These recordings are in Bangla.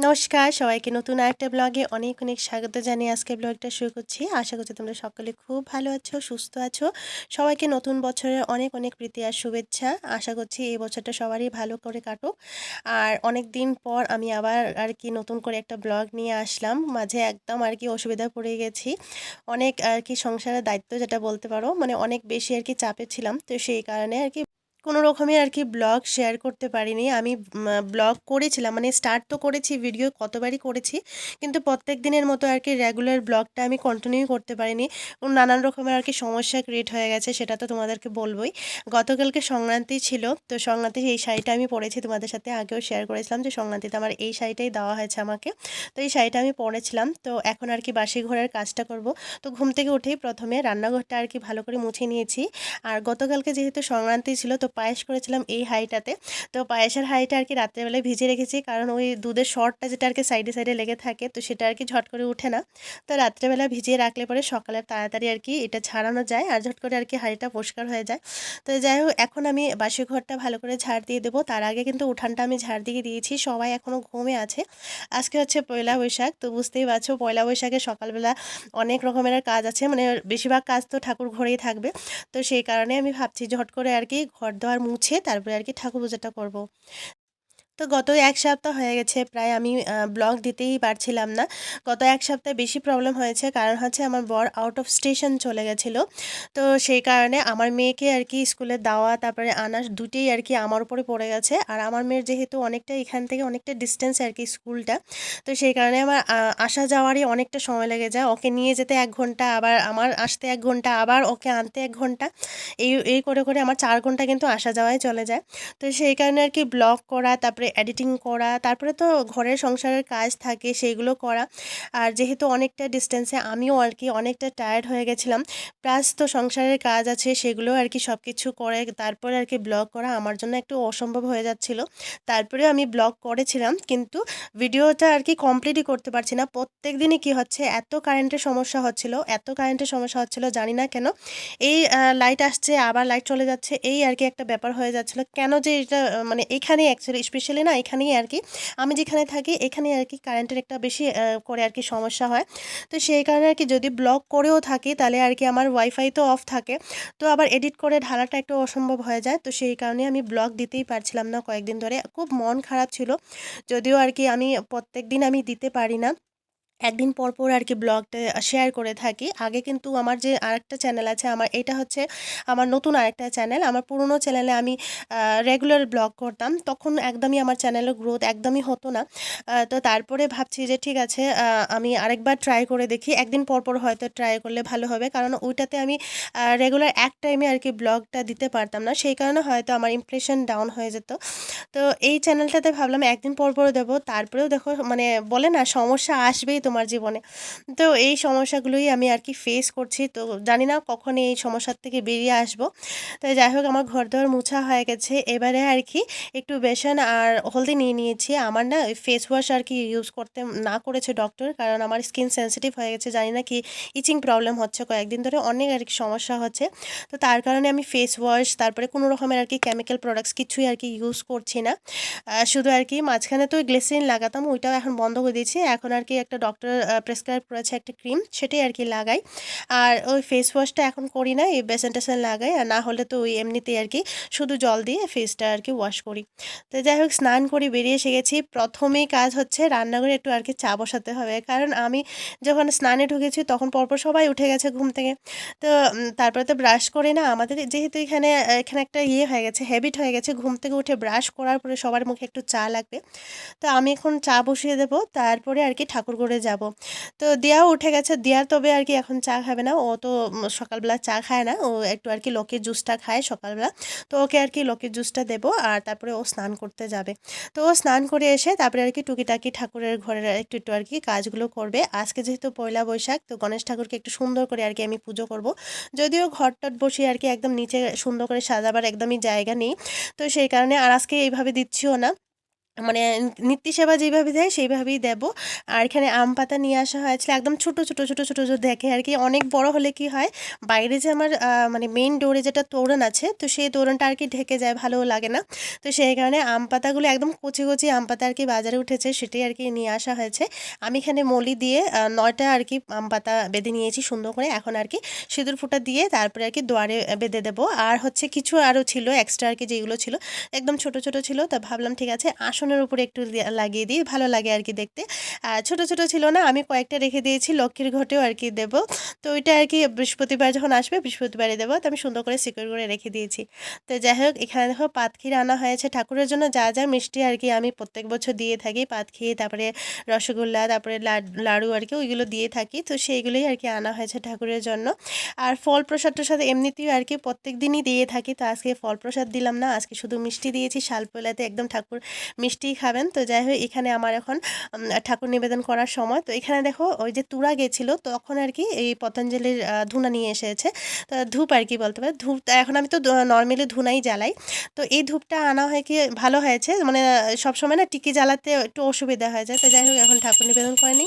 নমস্কার, সবাইকে নতুন আরেকটা ব্লগে অনেক অনেক স্বাগত জানিয়ে আজকে ব্লগটা শুরু করছি। আশা করছি তোমরা সকলে খুব ভালো আছো, সুস্থ আছো। সবাইকে নতুন বছরের অনেক অনেক প্রীতি আর শুভেচ্ছা। আশা করছি এই বছরটা সবারই ভালো করে কাটুক। আর অনেক দিন পর আমি আবার আর কি নতুন করে একটা ব্লগ নিয়ে আসলাম। মাঝে একদম আর কি অসুবিধা পড়ে গেছি। অনেক আর কি সংসারের দায়িত্ব যেটা বলতে পারো মানে অনেক বেশি আর কি চাপে ছিলাম। তো সেই কারণে আর কি কোনো রকমের আর কি ব্লগ শেয়ার করতে পারিনি। আমি ব্লগ করেছিলাম মানে স্টার্ট তো করেছি ভিডিও কতবারই করেছি, কিন্তু প্রত্যেক দিনের মতো আর কি রেগুলার ব্লগটা আমি কন্টিনিউ করতে পারিনি। নানান রকমের আর কি সমস্যা ক্রিয়েট হয়ে গেছে, সেটা তো তোমাদেরকে বলবোই। গতকালকে সংক্রান্তি ছিল, তো সংক্রান্তি এই শাড়িটা আমি পরেছি, তোমাদের সাথে আগেও শেয়ার করেছিলাম যে সংক্রান্তিতে আমার এই শাড়িটাই দেওয়া হয়েছে আমাকে। তো এই শাড়িটা আমি পরেছিলাম, তো এখন আর কি বাসি ঘরের কাজটা করব। তো ঘুম থেকে উঠেই প্রথমে রান্নাঘরটা আর কি ভালো করে মুছে নিয়েছি। আর গতকালকে যেহেতু সংক্রান্তি ছিল, তো পায়েস করেছিলাম এই হাঁড়িটাতে। তো পায়েসের হাঁড়িটা আর কি রাত্রেবেলায় ভিজে রেখেছি, কারণ ওই দুধের শর্টটা যেটা আর কি সাইডে সাইডে লেগে থাকে, তো সেটা আর কি ঝট করে উঠে না। তো রাত্রেবেলা ভিজিয়ে রাখলে পরে সকালে তাড়াতাড়ি আর কি এটা ছাড়ানো যায় আর ঝট করে আর কি হাঁড়িটা পরিষ্কার হয়ে যায়। তো যাই হোক, এখন আমি বাসি ঘরটা ভালো করে ঝাড় দিয়ে দেবো। তার আগে কিন্তু উঠানটা আমি ঝাড় দিয়ে দিয়েছি, সবাই এখনও ঘুমে আছে। আজকে হচ্ছে পয়লা বৈশাখ, তো বুঝতেই পারছ পয়লা বৈশাখে সকালবেলা অনেক রকমের কাজ আছে মানে বেশিরভাগ কাজ তো ঠাকুর ঘরেই থাকবে। তো সেই কারণে আমি ভাবছি ঝট করে আর কি ঘর দেওয়ার মুছে তারপরে আর কি ঠাকুর পূজাটা করব। তো গত এক সপ্তাহ হয়ে গেছে, প্রায় আমি ব্লগ দিতেই পারছিলাম না। গত এক সপ্তাহে বেশি প্রবলেম হয়েছে, কারণ হচ্ছে আমার বর আউট অফ স্টেশন চলে গেছিল। তো সেই কারণে আমার মেয়েকে আর কি স্কুলে দেওয়া, তারপরে আনা দুটেই আর কি আমার উপরে পড়ে গেছে। আর আমার মেয়ের যেহেতু অনেকটা এখান থেকে অনেকটা ডিস্টেন্স আর কি স্কুলটা, তো সেই কারণে আমার আসা যাওয়ারই অনেকটা সময় লেগে যায়। ওকে নিয়ে যেতে এক ঘণ্টা, আবার আমার আসতে এক ঘণ্টা, আবার ওকে আনতে এক ঘণ্টা, এই এই করে করে আমার চার ঘণ্টা কিন্তু আসা যাওয়াই চলে যায়। তো সেই কারণে আর কি ব্লগ করা, তারপরে এডিটিং করা, তারপরে তো ঘরের সংসারের কাজ থাকে, সেইগুলো করা। আর যেহেতু অনেকটা ডিস্টেন্সে আমিও আর কি অনেকটা টায়ার্ড হয়ে গেছিলাম। প্লাস তো সংসারের কাজ আছে, সেগুলো আর কি সব কিছু করে, তারপরে আর কি ব্লগ করা আমার জন্য একটু অসম্ভব হয়ে যাচ্ছিল। তারপরে আমি ব্লগ করেছিলাম, কিন্তু ভিডিওটা আর কি কমপ্লিটই করতে পারছি না। প্রত্যেক দিনই কী হচ্ছে, এত কারেন্টের সমস্যা হচ্ছিল, এত কারেন্টের সমস্যা হচ্ছিল, জানি না কেন। এই লাইট আসছে, আবার লাইট চলে যাচ্ছে, এই আর কি একটা ব্যাপার হয়ে যাচ্ছিল। কেন যে এটা মানে এখানে অ্যাকচুয়ালি স্পেশালি না এখানেই আর কি আমি যেখানে থাকি এখানে আর কি কারেন্টের একটা বেশি করে আর কি সমস্যা হয়। তো সেই কারণে আর কি যদি ব্লক করেও থাকি তাহলে আর কি আমার ওয়াইফাই তো অফ থাকে। তো আবার এডিট করে ঢালাটা একটু অসম্ভব হয়ে যায়। তো সেই কারণে আমি ব্লগ দিতেই পারছিলাম না কয়েকদিন ধরে। খুব মন খারাপ ছিল। যদিও আর কি আমি প্রত্যেক দিন আমি দিতে পারি না। একদিন পর পর আর কি ব্লগটা শেয়ার করে থাকি। আগে কিন্তু আমার যে আরেকটা চ্যানেল আছে, আমার এটা হচ্ছে আমার নতুন আরেকটা চ্যানেল আমার পুরনো চ্যানেলে আমি রেগুলার ব্লগ করতাম। তখন একদমই আমার চ্যানেলের গ্রোথ একদমই হতো না। তো তারপরে ভাবছি যে ঠিক আছে আমি আরেকবার ট্রাই করে দেখি। একদিন পর পর হয়তো ট্রাই করলে ভালো হবে। কারণ ওইটাতে আমি রেগুলার এক টাইমে আর কি ব্লগটা দিতে পারতাম না। সেই কারণে হয়তো আমার ইমপ্রেশন ডাউন হয়ে যেত। তো এই চ্যানেলটাতে ভাবলাম একদিন পর পর দেবো। তারপরেও দেখো মানে বলে না, সমস্যা আসবেই তোমার জীবনে। তো এই সমস্যাগুলোই আমি আর কি ফেস করছি। তো জানি না কখন এই সমস্যার থেকে বেরিয়ে আসব। তো যাই হোক, আমার ঘর দর মুছা হয়ে গেছে। এবারে আর কি একটু বেসন আর হলদি নিয়ে নিয়েছি। আমার না ফেস ওয়াশ আর কি ইউজ করতে না করেছে ডক্টর কারণ আমার স্কিন সেন্সিটিভ হয়ে গেছে। জানি না কি ইচিং প্রবলেম হচ্ছে। কয়েকদিন ধরে অনেক আর কি সমস্যা হচ্ছে। তো তার কারণে আমি ফেস ওয়াশ তারপরে কোনো রকমের আর কি কেমিক্যাল প্রোডাক্টস কিছুই আর কি ইউজ করছি না। শুধু আর কি মাঝখানে তো গ্লেসিন লাগাতাম, ওইটাও এখন বন্ধ করে দিয়েছি। এখন আর কি একটা ডক্টর ডক্টর প্রেসক্রাইব করেছে একটা ক্রিম সেটাই আর কি লাগাই। আর ওই ফেস ওয়াশটা এখন করি না, এই বেসন টেসন লাগাই, আর না হলে তো ওই এমনিতেই আর কি শুধু জল দিয়ে ফেসটা আর কি ওয়াশ করি। তো যাই হোক, স্নান করে বেরিয়ে এসে গেছি। প্রথমেই কাজ হচ্ছে রান্নাঘরে একটু আর কি চা বসাতে হবে, কারণ আমি যখন স্নানে ঢুকেছি তখন পরপর সবাই উঠে গেছে ঘুম থেকে। তো তারপরে তো ব্রাশ করে না, আমাদের যেহেতু এখানে এখানে একটা ইয়ে হয়ে গেছে হ্যাবিট হয়ে গেছে ঘুম থেকে উঠে ব্রাশ করার পরে সবার মুখে একটু চা লাগবে। তো আমি এখন চা বসিয়ে দেবো, তারপরে আর কি ঠাকুর করে যাব। তো দিয়াও উঠে গেছে। দিয়া তবে আর কি এখন চা খাবে না। ও তো সকালবেলা চা খায় না। ও একটু আর কি লোকের জুসটা খায় সকালবেলা। তো ওকে আর কি লোকের জুসটা দেবো আর তারপরে ও স্নান করতে যাবে। তো ও স্নান করে এসে তারপরে আর কি টুকিটাকি ঠাকুরের ঘরের একটু একটু আর কি কাজগুলো করবে। আজকে যেহেতু পয়লা বৈশাখ, তো গণেশ ঠাকুরকে একটু সুন্দর করে আর কি আমি পুজো করব। যদিও ঘর টট বসে আর কি একদম নিচে সুন্দর করে সাজাবার একদমই জায়গা নেই। তো সেই কারণে আর আজকে এইভাবে দিচ্ছিও না। মানে নিত্য সেবা যেভাবে দেয় সেইভাবেই দেবো। আর এখানে আম পাতা নিয়ে আসা হয়েছিল একদম ছোট ছোট ছোট ছোট দেখে আর কি। অনেক বড় হলে কি হয়, বাইরে যে আমার মানে মেইন ডোরে যেটা তোরণ আছে, তো সেই তোরণটা আর কি ঢেকে যায় ভালো লাগে না। তো সেই কারণে আম পাতাগুলো একদম কচি কচি আম পাতা আর কি বাজারে উঠেছে, সেটাই আর কি নিয়ে আসা হয়েছে। আমি এখানে মলি দিয়ে নয়টা আর কি আম পাতা বেঁধে নিয়েছি সুন্দর করে। এখন আর কি সিঁদুর ফুটা দিয়ে তারপরে আর কি দুয়ারে বেঁধে দেবো। আর হচ্ছে কিছু আরও ছিল এক্সট্রা আর কি যেগুলো ছিল, একদম ছোট ছোট ছিল। তা ভাবলাম ঠিক আছে আসনের উপরে একটু লাগিয়ে দিই, ভালো লাগে আর কি দেখতে। আর ছোট ছোট ছিল না, আমি কয়েকটা রেখে দিয়েছি, লক্ষ্মীর ঘটেও আর কি দেবো। তো ওইটা আর কি বৃহস্পতিবার যখন আসবে, বৃহস্পতিবারে দেবো, তো আমি সুন্দর করে সিকিউর করে রেখে দিয়েছি। তো যাই হোক, এখানে দেখো পাতক্ষীর আনা হয়েছে ঠাকুরের জন্য, যা যা মিষ্টি আর কি আমি প্রত্যেক বছর দিয়ে থাকি পাতক্ষীর তারপরে রসগোল্লা, তারপরে লাড- আর কি ওইগুলো দিয়ে থাকি, তো সেইগুলোই আর কি আনা হয়েছে ঠাকুরের জন্য। আর ফল প্রসাদটার সাথে এমনিতেই আর কি প্রত্যেক দিনই দিয়ে থাকি, তো আজকে ফল প্রসাদ দিলাম না, আজকে শুধু মিষ্টি দিয়েছি, শালপোলাতে একদম ঠাকুর মিষ্টিই খাবেন। তো যাই হোক, এখানে আমার এখন ঠাকুর নিবেদন করার সময়। তো এখানে দেখো, ওই যে তুরা গেছিল, তখন আর কি এই পতঞ্জলির ধুনা নিয়ে এসেছে। তো ধূপ আর কি বলতে পারে, ধূপ এখন আমি তো নর্মালি ধুনাই জ্বালাই। তো এই ধূপটা আনা হয় কি, ভালো হয়েছে। মানে সবসময় না টিকি জ্বালাতে একটু অসুবিধা হয়ে যায়। তো যাই হোক, এখন ঠাকুর নিবেদন করেনি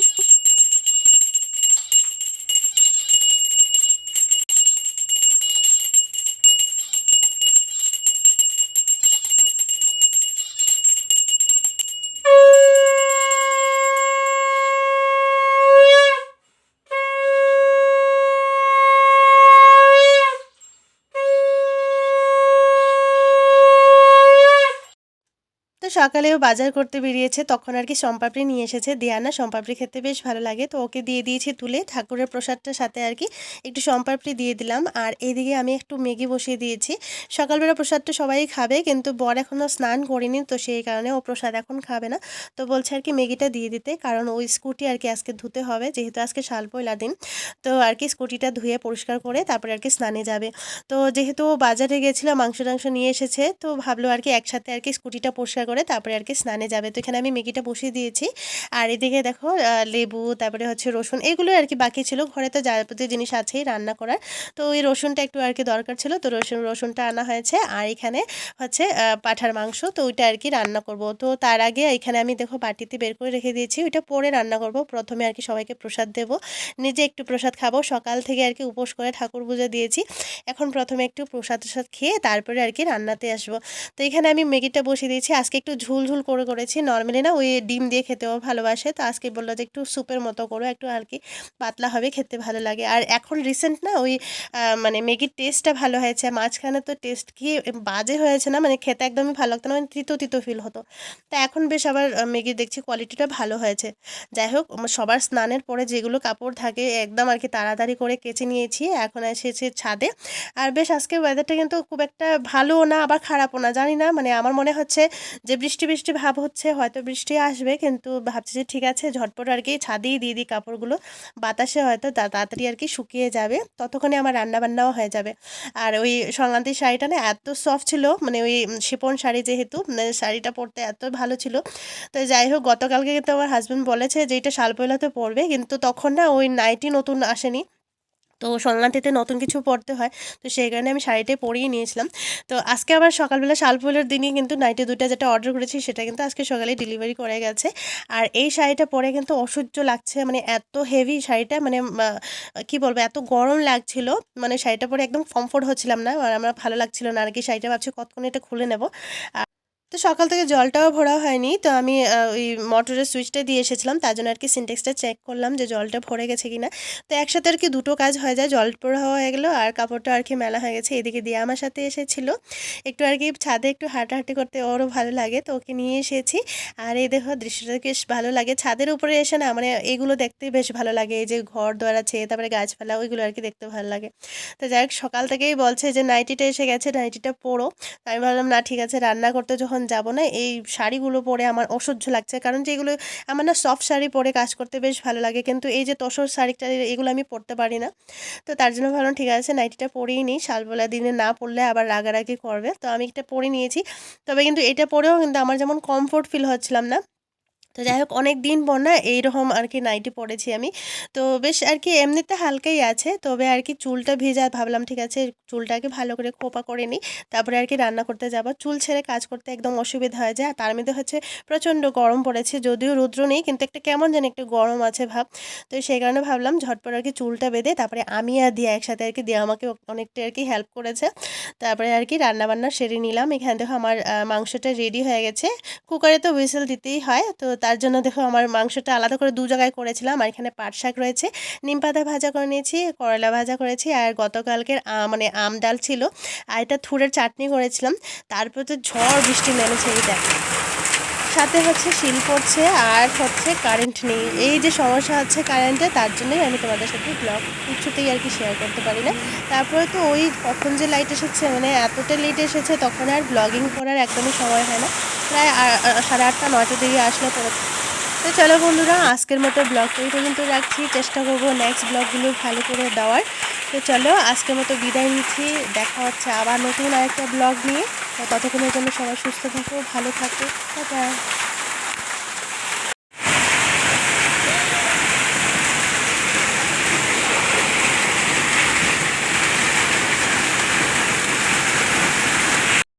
সকালেও বাজার করতে বেরিয়েছে, তখন আর কি সম্পাপড়ি নিয়ে এসেছে। দিয়ানা সম্পাপড়ি খেতে বেশ ভালো লাগে, তো ওকে দিয়ে দিয়েছি তুলে। ঠাকুরের প্রসাদটার সাথে আর কি একটু সম্পাপড়ি দিয়ে দিলাম। আর এইদিকে আমি একটু ম্যাগি বসিয়ে দিয়েছি। সকালবেলা প্রসাদটা সবাই খাবে, কিন্তু বর এখনও স্নান করিনি, তো সেই কারণে ও প্রসাদ এখন খাবে না। তো বলছে আর কি ম্যাগিটা দিয়ে দিতে, কারণ ওই স্কুটি আর কি আজকে ধুতে হবে, যেহেতু আজকে শাল পয়লা দিন। তো আর কি স্কুটিটা ধুয়ে পরিষ্কার করে তারপরে আর কি স্নানে যাবে। তো যেহেতু ও বাজারে গেছিল, মাংস টাংস নিয়ে এসেছে, তো ভাবলো আর কি একসাথে আর কি স্কুটিটা পরিষ্কার করে তারপরে আর কি স্নানে যাবে। তো এখানে আমি ম্যাগিটা বসিয়ে দিয়েছি। আর এদিকে দেখো লেবু, তারপরে হচ্ছে রসুন, এগুলো আর কি বাকি ছিল। ঘরে তো যাবতীয় জিনিস আছেই রান্না করার। তো ওই রসুনটা একটু আর কি দরকার ছিল। তো রসুন, রসুনটা আনা হয়েছে। আর এখানে হচ্ছে পাঁঠার মাংস। তো ওইটা আর কি রান্না করব। তো তার আগে এখানে আমি দেখো বাটিতে বের করে রেখে দিয়েছি। ওইটা পরে রান্না করব। প্রথমে আর কি সবাইকে প্রসাদ দেব। নিজে একটু প্রসাদ খাব। সকাল থেকে আর কি উপোস করে ঠাকুর পুজো দিয়েছি। এখন প্রথমে একটু প্রসাদ টসাদ খেয়ে তারপরে আর কি রান্নাতে আসব। তো এখানে আমি ম্যাগিটা বসিয়ে দিয়েছি। আজকে একটু ঝুল ঝুল করে করেছি। নর্মালি না ওই ডিম দিয়ে খেতেও ভালোবাসে। তো আজকে বলল যে একটু স্যুপের মতো করো, একটু আর কি পাতলা হবে, খেতে ভালো লাগে। আর এখন রিসেন্ট না ওই মানে ম্যাগির টেস্টটা ভালো হয়েছে। মাঝখানে তো টেস্ট কি বাজে হয়েছে না মানে খেতে একদমই ভালো লাগতো না মানে তিতো তিতো ফিল হতো। তা এখন বেশ আবার ম্যাগির দেখছি কোয়ালিটিটা ভালো হয়েছে। যাই হোক সবার স্নানের পরে যেগুলো কাপড় থাকে, একদম আর কি তাড়াতাড়ি করে কেচে নিয়েছি, এখন এসেছে ছাদে। আর বেশ আজকে ওয়েদারটা কিন্তু খুব একটা ভালো না, আবার খারাপও না, জানি না। মানে আমার মনে হচ্ছে যে বৃষ্টি বৃষ্টি বৃষ্টি ভাব হচ্ছে, হয়তো বৃষ্টি আসবে, কিন্তু ভাবছি যে ঠিক আছে, ঝটপট আর কি ছাদেই দিয়ে দিই কাপড়গুলো। বাতাসে হয়তো তাড়াতাড়ি আর কি শুকিয়ে যাবে, ততক্ষণে আমার রান্না বান্নাও হয়ে যাবে। আর ওই সংক্রান্তির শাড়িটা না এত সফট ছিল মানে ওই শিপন শাড়ি যেহেতু মানে শাড়িটা পরতে এত ভালো ছিল। তো যাই হোক, গতকালকে কিন্তু আমার হাজব্যান্ড বলেছে যে এটা শালপয়লাতে পরবে, কিন্তু তখন না ওই নাইটি নতুন আসেনি। তো সংক্রান্তিতে নতুন কিছু পরতে হয়। তো সেই কারণে আমি শাড়িটাই পরিয়ে নিয়েছিলাম। তো আজকে আবার সকালবেলা শালপুলের দিনই কিন্তু নাইটে দুটো যেটা অর্ডার করেছি সেটা কিন্তু আজকে সকালে ডেলিভারি করে গেছে। আর এই শাড়িটা পরে কিন্তু অসহ্য লাগছে মানে এত হেভি শাড়িটা মানে কি বলব, এত গরম লাগছিল। মানে শাড়িটা পরে একদম কমফোর্ট হচ্ছিলাম না, আর আমার ভালো লাগছিল না। আর কি শাড়িটা ভাবছি কতক্ষণ এটা খুলে নেব। তো সকাল থেকে জলটাও ভরা হয়নি। তো আমি ওই মোটরের সুইচটা দিয়ে এসেছিলাম, তার জন্য আর কি সিনটেক্সটা চেক করলাম যে জলটা ভরে গেছে কিনা। তো একসাথে আর কি দুটো কাজ হয়ে যায়, জল পড়া হয়ে গেলো আর কাপড়টা আর কি মেলা হয়ে গেছে, এদিকে দিয়ে আমার সাথে এসেছিল। একটু আর কি ছাদে একটু হাঁটাহাঁটি করতে ওরও ভালো লাগে, তো ওকে নিয়ে এসেছি। আর এই দেখো দৃশ্যটা বেশ ভালো লাগে, ছাদের উপরে এসে না মানে এগুলো দেখতে বেশ ভালো লাগে, এই যে ঘর দোয়ার আছে, তারপরে গাছপালা, ওইগুলো আর কি দেখতে ভালো লাগে। তো যাই হোক, সকাল থেকেই বলছে যে নাইটিটা এসে গেছে নাইটিটা তো আমি ভাবলাম, না, ঠিক আছে, রান্না করতে যখন যাব না, এই শাড়িগুলো পরে আমার অসহ্য লাগছে। কারণ যেগুলো আমার না সফট শাড়ি পরে কাজ করতে বেশ ভালো লাগে। কিন্তু এই যে তসর শাড়ি টাড়ি এগুলো আমি পরতে পারি না। তো তার জন্য ভাবলাম, ঠিক আছে, নাইটিটা পরেই নিই। শালবেলা দিনে না পরলে আবার রাগারাগি করবে। তো আমি এটা পরে নিয়েছি। তবে কিন্তু এটা পরেও কিন্তু আমার যেমন কমফোর্ট ফিল হচ্ছিলাম না। তো যাই হোক অনেক দিন পর না এইরকম আর কি নাইটি পরেছি আমি। তো বেশ আর কি এমনিতে হালকাই আছে, তবে আর কি চুলটা ভেজা, ভাবলাম ঠিক আছে চুলটাকে ভালো করে খোপা করে নিই, তারপরে আর কি রান্না করতে যাব। চুল ছেড়ে কাজ করতে একদম অসুবিধা হয়ে যায় তার মধ্যে হচ্ছে প্রচণ্ড গরম পড়েছে, যদিও রৌদ্র নেই, কিন্তু একটা কেমন যেন একটু গরম আছে ভাব। তো সেই কারণে ভাবলাম ঝটপট আর কি চুলটা বেঁধে, তারপরে আমি আর দিয়া একসাথে আর কি দিয়া আমাকে অনেকটা আর কি হেল্প করেছে। তারপরে আর কি রান্নাবান্না সেরে নিলাম। এখান দেখো আমার মাংসটা রেডি হয়ে গেছে। কুকারে তো হুইসেল দিতেই হয়, তো তার জন্য দেখো আমার মাংসটা আলাদা করে দু জায়গায় করেছিলাম, আর এখানে পাট শাক রয়েছে। নিম পাতা ভাজা করে নিয়েছি, করলা ভাজা করেছি, আর গতকালকের মানে আম ডাল ছিল। আর এটা থুরের চাটনি করেছিলাম। তারপর তো ঝড় বৃষ্টি নেমেছে, এই দেখ। সাথে হচ্ছে শিল পড়ছে আর হচ্ছে কারেন্ট নেই। এই যে সমস্যা হচ্ছে কারেন্টে তার জন্যই আমি তোমাদের সাথে ব্লগ কিছুতেই আর কি শেয়ার করতে পারি না। তারপরে তো ওই কখন যে লাইট এসেছে মানে এতটা লেট এসেছে, তখন আর ব্লগিং করার একদমই সময় হয় না। প্রায় সাড়ে আটটা নয়টার দিকে আসলে পরে। তো চলো বন্ধুরা, আজকের মতো ব্লগটা এই পর্যন্ত রাখছি। চেষ্টা করব নেক্সট ব্লগগুলো ভালো করে দেওয়ার। তো চলো আজকে মতো বিদায় নিচ্ছি। দেখা হচ্ছে আবার নতুন আরেকটা ব্লগ নিয়ে। ততক্ষণের জন্য সবাই সুস্থ থাকো, ভালো থাকো। টাটা।